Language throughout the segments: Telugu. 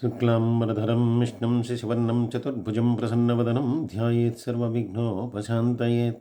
शुक्लाम्बरधरं, विष्णुं शिशुवर्णं, चतुर्भुजं प्रसन्नवदनं, ध्यायेत् सर्वविघ्नोपशान्तयेत्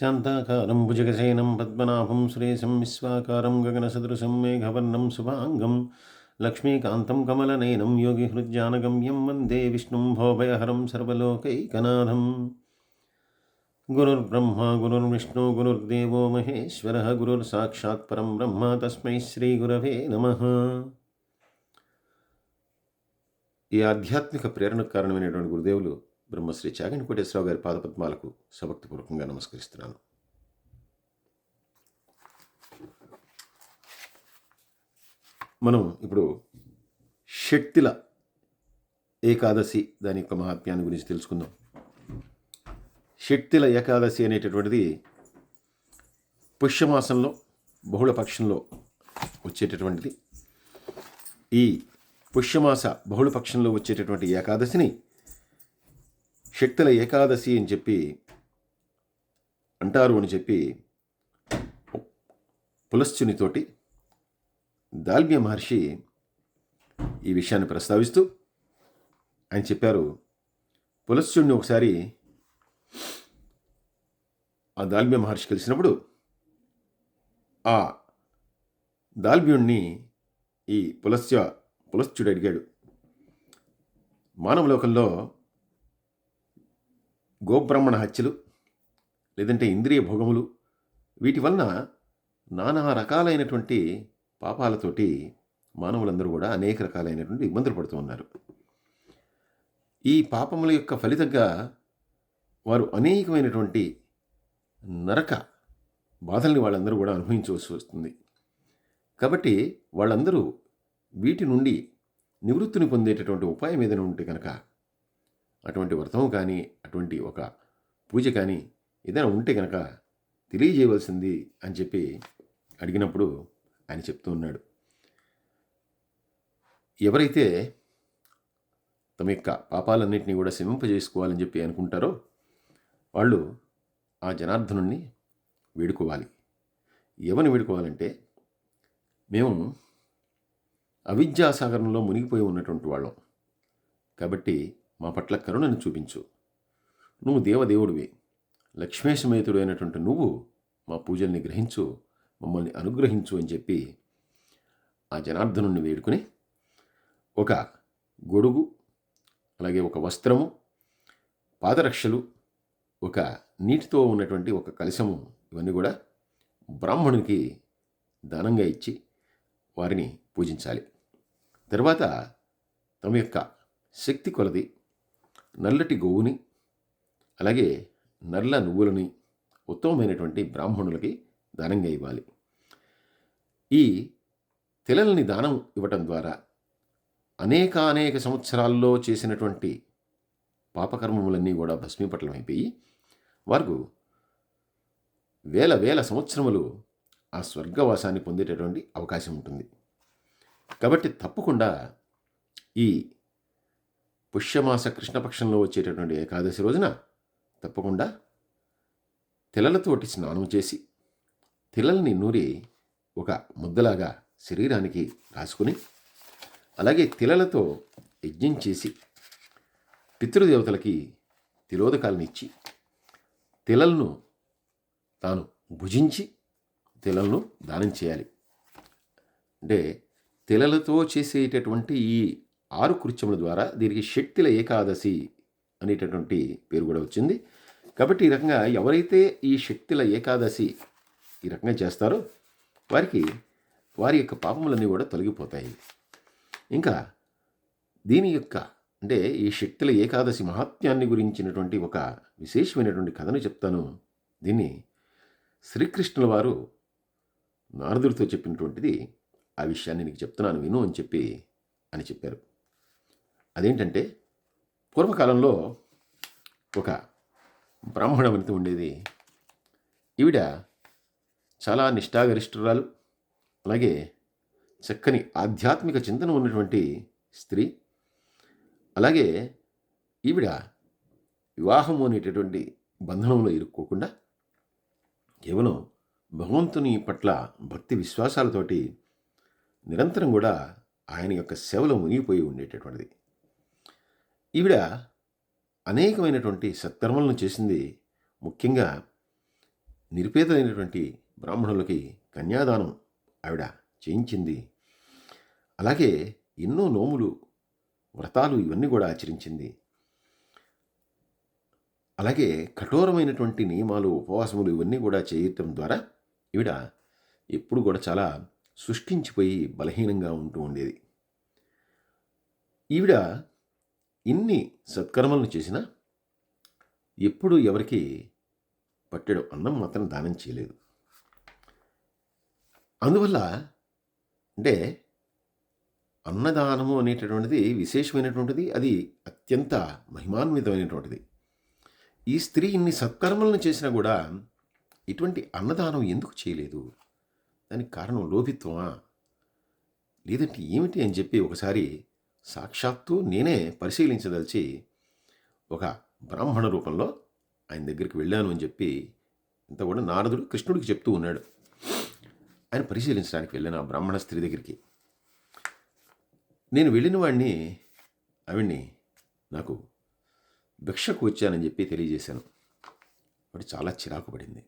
शान्ताकारं भुजगशयनं पद्मनाभं, सुरेशं, विश्वाकारं, गगनसदृशं, मेघवर्णं, शुभाङ्गं, लक्ष्मीकान्तं, कमलनयनं, योगिहृज्जानगम्यं, वंदे विष्णुं, भोभयहरं, सर्वलोकैकनाथम्। गुरुर्ब्रह्मा, गुरुर्विष्णु, गुरुर्देवो महेश्वरः गुरुर्साक्षात्म ब्रह्म, तस्मै श्रीगुरवे नमः। ఈ ఆధ్యాత్మిక ప్రేరణకు కారణమైనటువంటి గురుదేవులు బ్రహ్మశ్రీ చాగంటి కోటేశ్వరరావు గారి పాదపద్మాలకు సభక్తిపూర్వకంగా నమస్కరిస్తున్నాను. మనం ఇప్పుడు శక్తిల ఏకాదశి దాని యొక్క మహాత్మ్యాన్ని గురించి తెలుసుకుందాం. శక్తిల ఏకాదశి అనేటటువంటిది పుష్యమాసంలో బహుళ పక్షంలో వచ్చేటటువంటిది. ఈ పుష్యమాస బహుళపక్షంలో వచ్చేటటువంటి ఏకాదశిని శక్తుల ఏకాదశి అని చెప్పి అంటారు అని చెప్పి పులశ్చునితోటి దాల్మ్య మహర్షి ఈ విషయాన్ని ప్రస్తావిస్తూ ఆయన చెప్పారు పులశ్చుడిని ఒకసారి ఆ దాల్మ్య మహర్షి కలిసినప్పుడు ఆ దాల్మ్యుణ్ణి ఈ పులస్య పులశ్చుడు అడిగాడు మానవలోకంలో గోబ్రాహ్మణ హత్యలు లేదంటే ఇంద్రియ భోగములు వీటి వలన నానా రకాలైనటువంటి పాపాలతోటి మానవులందరూ కూడా అనేక రకాలైనటువంటి ఇబ్బందులు పడుతూ ఉన్నారు. ఈ పాపముల యొక్క ఫలితంగా వారు అనేకమైనటువంటి నరక బాధల్ని వాళ్ళందరూ కూడా అనుభవించవలసి వస్తుంది. కాబట్టి వాళ్ళందరూ వీటి నుండి నివృత్తిని పొందేటటువంటి ఉపాయం ఏదైనా ఉంటే కనుక అటువంటి వ్రతం కానీ అటువంటి ఒక పూజ కానీ ఏదైనా ఉంటే కనుక తెలియజేయవలసింది అని చెప్పి అడిగినప్పుడు ఆయన చెప్తూ ఉన్నాడు. ఎవరైతే తమ యొక్క పాపాలన్నింటినీ కూడా శమింపజేసుకోవాలని చెప్పి అనుకుంటారో వాళ్ళు ఆ జనార్దనుణ్ణి వేడుకోవాలి. ఎవరిని వేడుకోవాలంటే మేము అవిద్యాసాగరంలో మునిగిపోయి ఉన్నటువంటి వాళ్ళం. కాబట్టి మా పట్ల కరుణను చూపించు. నువ్వు దేవదేవుడివి. లక్ష్మేశమేతుడు అయినటువంటి నువ్వు మా పూజల్ని గ్రహించు మమ్మల్ని అనుగ్రహించు అని చెప్పి ఆ జనార్దనుణ్ణి వేడుకుని ఒక గొడుగు అలాగే ఒక వస్త్రము పాదరక్షలు ఒక నీటితో ఉన్నటువంటి ఒక కలశము ఇవన్నీ కూడా బ్రాహ్మణునికి దానంగా ఇచ్చి వారిని పూజించాలి. తర్వాత తమ యొక్క శక్తి కొలది నల్లటి గోవుని అలాగే నల్ల నువ్వులని ఉత్తమమైనటువంటి బ్రాహ్మణులకి దానంగా ఇవ్వాలి. ఈ తెలల్ని దానం ఇవ్వటం ద్వారా అనేక అనేక సంవత్సరాల్లో చేసినటువంటి పాపకర్మములన్నీ కూడా భస్మీపట్లమైపోయి వారు వేల వేల సంవత్సరములు ఆ స్వర్గవాసాన్ని పొందేటటువంటి అవకాశం ఉంటుంది. కాబట్టి తప్పకుండా ఈ పుష్యమాస కృష్ణపక్షంలో వచ్చేటటువంటి ఏకాదశి రోజున తప్పకుండా తిలలతోటి స్నానం చేసి తిలల్ని నూరి ఒక ముద్దలాగా శరీరానికి రాసుకుని అలాగే తిలలతో యజ్ఞం చేసి పితృదేవతలకి తిలోదకాలను ఇచ్చి తిలలను తాను భుజించి తిలలను దానం చేయాలి. అంటే తిలలతో చేసేటటువంటి ఈ ఆరు కృత్యముల ద్వారా దీనికి శక్తిల ఏకాదశి అనేటటువంటి పేరు కూడా వచ్చింది. కాబట్టి ఈ రకంగా ఎవరైతే ఈ శక్తిల ఏకాదశి ఈ రకంగా చేస్తారో వారికి వారి యొక్క పాపములన్నీ కూడా తొలగిపోతాయి. ఇంకా దీని యొక్క అంటే ఈ శక్తుల ఏకాదశి మహాత్మ్యాన్ని గురించినటువంటి ఒక విశేషమైనటువంటి కథను చెప్తాను. దీన్ని శ్రీకృష్ణుల వారు నారదుడితో చెప్పినటువంటిది ఆ విషయాన్ని నీకు చెప్తున్నాను విను అని చెప్పి అని చెప్పారు. అదేంటంటే పూర్వకాలంలో ఒక బ్రాహ్మణ వనిత ఉండేది. ఈవిడ చాలా నిష్ఠాగరిష్ఠురాలు అలాగే చక్కని ఆధ్యాత్మిక చింతన ఉన్నటువంటి స్త్రీ. అలాగే ఈవిడ వివాహము అనేటటువంటి బంధనంలో ఇరుక్కోకుండా కేవలం భగవంతుని పట్ల భక్తి విశ్వాసాలతోటి నిరంతరం కూడా ఆయన యొక్క సేవలో మునిగిపోయి ఉండేటటువంటిది. ఈవిడ అనేకమైనటువంటి సత్కర్మలను చేసింది. ముఖ్యంగా నిరుపేదలైనటువంటి బ్రాహ్మణులకి కన్యాదానం ఆవిడ చేయించింది. అలాగే ఎన్నో నోములు వ్రతాలు ఇవన్నీ కూడా ఆచరించింది. అలాగే కఠోరమైనటువంటి నియమాలు ఉపవాసములు ఇవన్నీ కూడా చేయటం ద్వారా ఈవిడ ఎప్పుడు కూడా చాలా సృష్టించిపోయి బలహీనంగా ఉంటూ ఉండేది. ఈవిడ ఇన్ని సత్కర్మలను చేసినా ఎప్పుడు ఎవరికి పట్టెడు అన్నం మాత్రం దానం చేయలేదు. అందువల్ల అంటే అన్నదానము అనేటటువంటిది విశేషమైనటువంటిది అది అత్యంత మహిమాన్వితమైనటువంటిది. ఈ స్త్రీ ఇన్ని సత్కర్మలను చేసినా కూడా ఇటువంటి అన్నదానం ఎందుకు చేయలేదు? దానికి కారణం లోభిత్వమా? లేదంటే ఏమిటి అని చెప్పి ఒకసారి సాక్షాత్తు నేనే పరిశీలించదలిచి ఒక బ్రాహ్మణ రూపంలో ఆయన దగ్గరికి వెళ్ళాను అని చెప్పి ఇంత కూడా నారదుడు కృష్ణుడికి చెప్తూ ఉన్నాడు. ఆయన పరిశీలించడానికి వెళ్ళాను ఆ బ్రాహ్మణ స్త్రీ దగ్గరికి. నేను వెళ్ళిన వాడిని ఆవిడ్ని నాకు భిక్షకు వచ్చానని చెప్పి తెలియజేశాను. వాడు చాలా చిరాకు పడింది.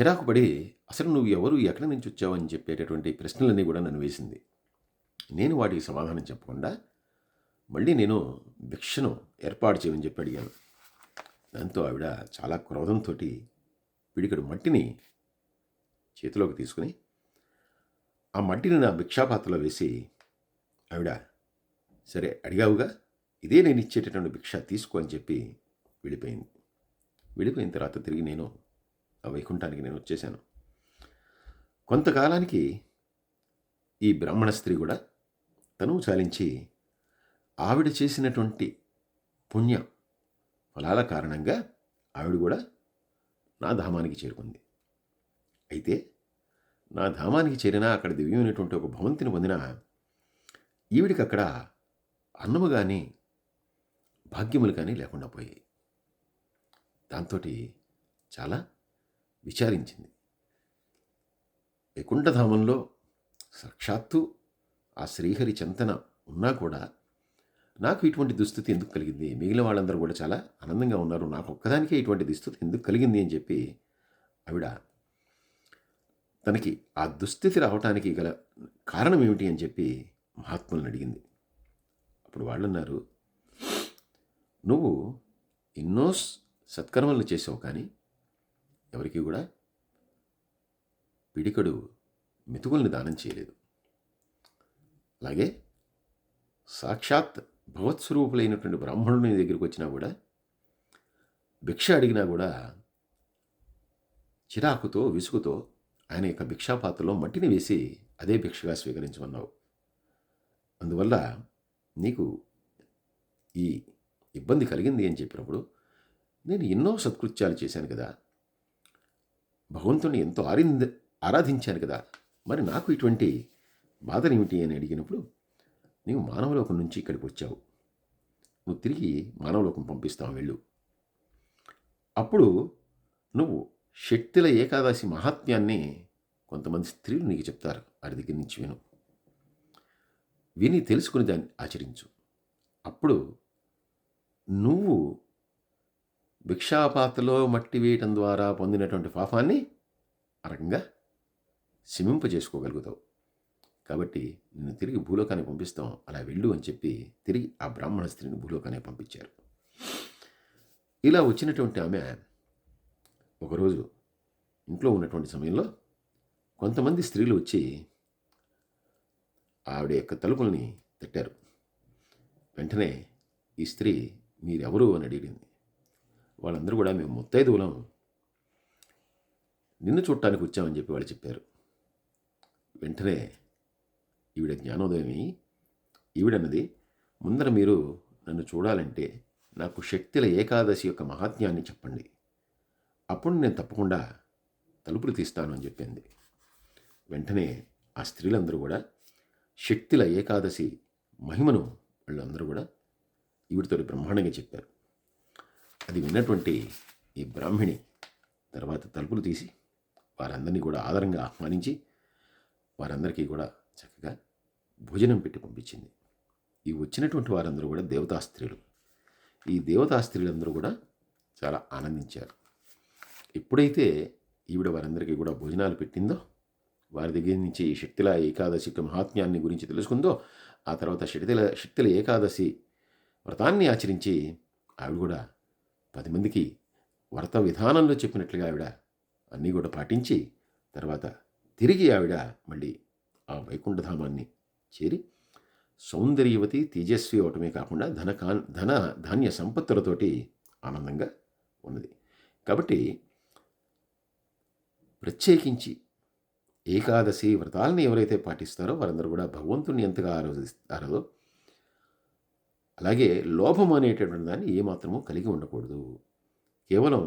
చిరాకు పడి అసలు నువ్వు ఎవరు? ఎక్కడి నుంచి వచ్చావు? అని చెప్పేటటువంటి ప్రశ్నలన్నీ కూడా నన్ను వేసింది. నేను వాటికి సమాధానం చెప్పకుండా మళ్ళీ నేను భిక్షను ఏర్పాటు చేయమని చెప్పి అడిగాను. దాంతో ఆవిడ చాలా క్రోధంతో పిడికడు మట్టిని చేతిలోకి తీసుకుని ఆ మట్టిని నా భిక్షాపాత్రలో వేసి ఆవిడ సరే అడిగావుగా ఇదే నేను ఇచ్చేటటువంటి భిక్ష తీసుకో అని చెప్పి వెళ్ళిపోయింది. వెళ్ళిపోయిన తర్వాత తిరిగి నేను వైకుంఠానికి నేను వచ్చేసాను కొంతకాలానికి ఈ బ్రాహ్మణ స్త్రీ కూడా తను చాలించి ఆవిడ చేసినటువంటి పుణ్య ఫలాల కారణంగా ఆవిడ కూడా నా ధామానికి చేరుకుంది. అయితే నా ధామానికి చేరినా అక్కడ దివ్యమైనటువంటి ఒక భవంతిని పొందిన ఈవిడికి అక్కడ అన్నము కానీ భాగ్యములు కానీ లేకుండా పోయాయి. దాంతో చాలా విచారించింది. వైకుంఠధామంలో సాక్షాత్తు ఆ శ్రీహరి చింతన ఉన్నా కూడా నాకు ఇటువంటి దుస్థితి ఎందుకు కలిగింది? మిగిలిన వాళ్ళందరూ కూడా చాలా ఆనందంగా ఉన్నారు. నాకు ఒక్కదానికే ఇటువంటి దుస్థితి ఎందుకు కలిగింది అని చెప్పి ఆవిడ తనకి ఆ దుస్థితి రావటానికి గల కారణం ఏమిటి అని చెప్పి మహాత్ములను అడిగింది. అప్పుడు వాళ్ళు అన్నారు నువ్వు ఎన్నో సత్కర్మలు చేసావు కానీ ఎవరికి కూడా పిడికడు మెతుకుల్ని దానం చేయలేదు. అలాగే సాక్షాత్ భగవత్స్వరూపులైనటువంటి బ్రాహ్మణుని దగ్గరికి వచ్చినా కూడా భిక్ష అడిగినా కూడా చిరాకుతో విసుగుతో ఆయన యొక్క భిక్షాపాత్రలో మట్టిని వేసి అదే భిక్షగా స్వీకరించమన్నావు. అందువల్ల నీకు ఈ ఇబ్బంది కలిగింది అని చెప్పినప్పుడు నేను ఎన్నో సత్కృత్యాలు చేశాను కదా. భగవంతుని ఎంతో ఆరింద ఆరాధించాను కదా. మరి నాకు ఇటువంటి బాధనేమిటి అని అడిగినప్పుడు నీవు మానవలోకం నుంచి ఇక్కడికి వచ్చావు. నువ్వు తిరిగి మానవలోకం పంపిస్తావు వెళ్ళు. అప్పుడు నువ్వు శక్తుల ఏకాదశి మహాత్మ్యాన్ని కొంతమంది స్త్రీలు నీకు చెప్తారు. వారి దగ్గర నుంచి విను. విని తెలుసుకుని దాన్ని ఆచరించు. అప్పుడు నువ్వు భిక్షాపాత్రలో మట్టి వేయటం ద్వారా పొందినటువంటి పాపాన్ని ఆ రకంగా శమింపజేసుకోగలుగుతావు కాబట్టి నిన్ను తిరిగి భూలోకానికి పంపిస్తాం అలా వెళ్ళు అని చెప్పి తిరిగి ఆ బ్రాహ్మణ స్త్రీని భూలోకానికి పంపించారు. ఇలా వచ్చినటువంటి ఆమె ఒకరోజు ఇంట్లో ఉన్నటువంటి సమయంలో కొంతమంది స్త్రీలు వచ్చి ఆవిడ యొక్క తలుపుల్ని తట్టారు. వెంటనే ఈ స్త్రీ మీరెవరు? అని అడిగింది. వాళ్ళందరూ కూడా మేము ముత్తైదువులం. నిన్ను చూడటానికి వచ్చామని చెప్పి వాళ్ళు చెప్పారు. వెంటనే ఈవిడ జ్ఞానోదయమి ఈవిడన్నది ముందర మీరు నన్ను చూడాలంటే నాకు శక్తుల ఏకాదశి యొక్క మహాత్మ్యాన్ని చెప్పండి. అప్పుడు నేను తప్పకుండా తలుపులు తీస్తాను అని చెప్పింది. వెంటనే ఆ స్త్రీలందరూ కూడా శక్తుల ఏకాదశి మహిమను వాళ్ళందరూ కూడా ఈవిడితో బ్రహ్మాండంగా చెప్పారు. అది విన్నటువంటి ఈ బ్రాహ్మిణి తర్వాత తలుపులు తీసి వారందరినీ కూడా ఆదరంగా ఆహ్వానించి వారందరికీ కూడా చక్కగా భోజనం పెట్టి పంపించింది. ఈ వచ్చినటువంటి వారందరూ కూడా దేవతా స్త్రీలు. ఈ దేవతా స్త్రీలందరూ కూడా చాలా ఆనందించారు. ఎప్పుడైతే ఈవిడ వారందరికీ కూడా భోజనాలు పెట్టిందో వారి దగ్గర నుంచి ఈ శక్తిల ఏకాదశి మహాత్మ్యాన్ని గురించి తెలుసుకుందో ఆ తర్వాత శక్తిల శక్తిల ఏకాదశి వ్రతాన్ని ఆచరించి ఆవిడ కూడా పది మందికి వ్రత విధానంలో చెప్పినట్లుగా ఆవిడ అన్నీ కూడా పాటించి తర్వాత తిరిగి ఆవిడ మళ్ళీ ఆ వైకుంఠధామాన్ని చేరి సౌందర్యవతి తేజస్వి అవటమే కాకుండా ధన కా ధన ధాన్య సంపత్తులతోటి ఆనందంగా ఉన్నది. కాబట్టి ప్రత్యేకించి ఏకాదశి వ్రతాలని ఎవరైతే పాటిస్తారో వారందరూ కూడా భగవంతుని ఎంతగా ఆరాధిస్తారో అలాగే లోభం అనేటటువంటి దాన్ని ఏమాత్రము కలిగి ఉండకూడదు. కేవలం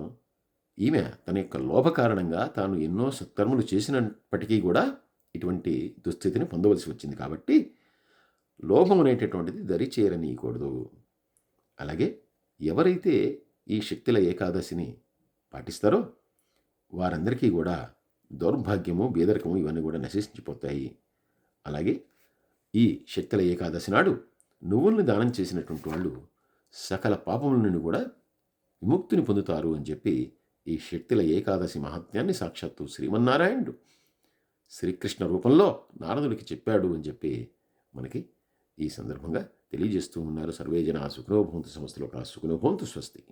ఈమె తన యొక్క లోభ కారణంగా తాను ఎన్నో సత్కర్మలు చేసినప్పటికీ కూడా ఇటువంటి దుస్థితిని పొందవలసి వచ్చింది కాబట్టి లోభం అనేటటువంటిది దరి చేరనీయకూడదు అలాగే ఎవరైతే ఈ శక్తుల ఏకాదశిని పాటిస్తారో వారందరికీ కూడా దౌర్భాగ్యము బీదరికము ఇవన్నీ కూడా నశించిపోతాయి. అలాగే ఈ శక్తుల ఏకాదశి నాడు నువ్వుల్ని దానం చేసినటువంటి వాళ్ళు సకల పాపముల నుండి కూడా విముక్తిని పొందుతారు అని చెప్పి ఈ శక్తుల ఏకాదశి మహాత్మ్యాన్ని సాక్షాత్తు శ్రీమన్నారాయణుడు శ్రీకృష్ణ రూపంలో నారదుడికి చెప్పాడు అని చెప్పి మనకి ఈ సందర్భంగా తెలియజేస్తూ ఉన్నారు. సర్వేజన సుఖనోభవంతు సంస్థలో సుఖనోభవంతు స్వస్తి.